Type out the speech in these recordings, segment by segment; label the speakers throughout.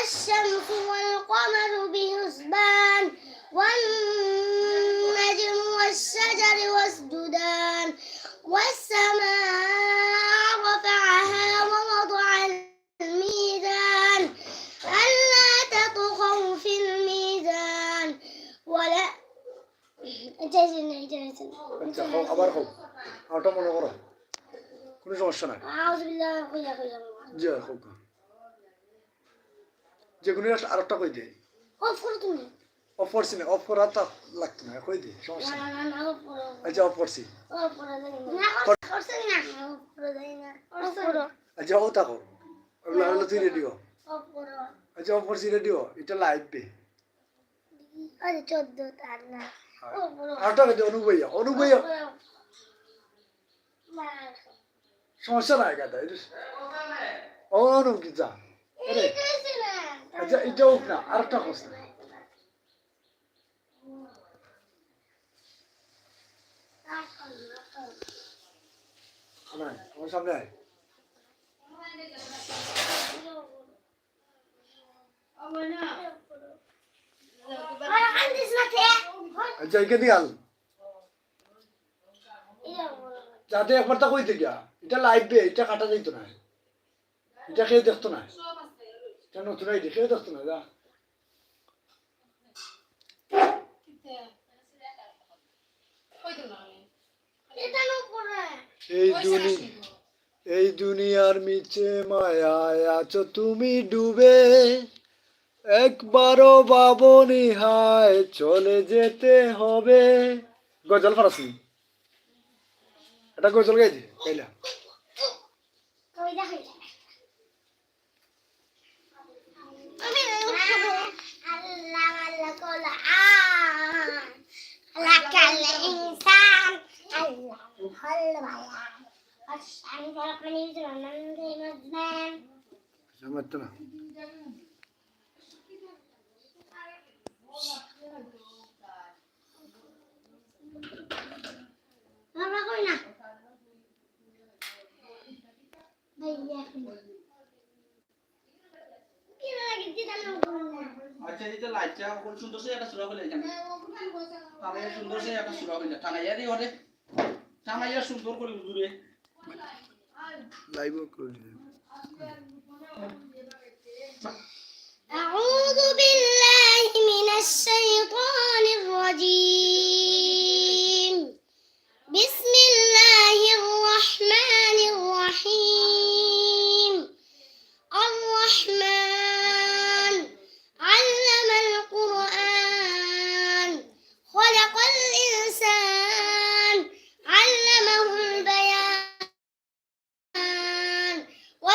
Speaker 1: والشمس والقمر بحسبان والنجم والشجر يسجدان. والسماء رفعها ووضع الميزان. ألا تطغوا في الميزان. ولا أعوذ بالله من الشيطان
Speaker 2: الرجيم যে কোনো একটা আরেকটা কই দে অফ অফ করছি দে সমস্যা আচ্ছা অফ করছি। আচ্ছা অফ করছি রেডিও এটা দে সমস্যা নাই গাদা। অনু কি যা আচ্ছা এটা হোক না আচ্ছা যাতে একবার তা কইতে গিয়া, এটা লাইভ বে এটা কাটা যাইত না। এটা কেউ দেখতো না। আইডি কেউ দেখতো না যা এই দুনি এই দুনিয়ার মিছে মায়ায় আছো তুমি ডুবে একবারও বাবনি হায় চলে যেতে হবে গজল ফারাসি এটা গজল গাইছি গাইলা
Speaker 1: الإنسان
Speaker 2: الحل والعين
Speaker 1: خش عن طرف من يجري من غير مزمان زمتنا مرة
Speaker 3: قلنا ضيقنا যে লাইটটা কোন সুন্দর সে একটা সুরা হলে জানি তাহলে সুন্দর সে একটা সুরা হলে টানাইয়া দিই ওরে টানাইয়া সুন্দর করে দূরে
Speaker 2: লাইভ করে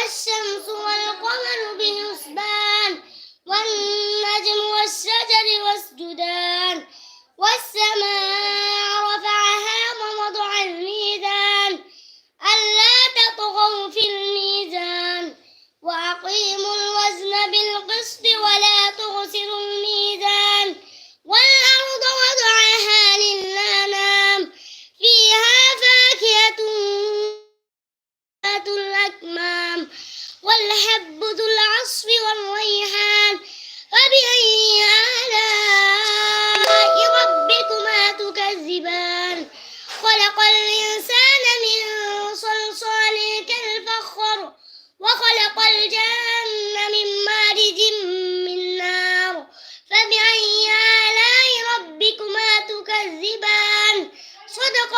Speaker 1: والشمس والقمر بحسبان والنجم والشجر يسجدان والسماء رفعها ووضع الميزان ألا تطغوا في الميزان وأقيموا والحب ذو العصف والريحان فبأي آلاء ربكما تكذبان؟ خلق الإنسان من صلصال كالفخر وخلق الجن من مارج من نار فبأي آلاء ربكما تكذبان؟ صدق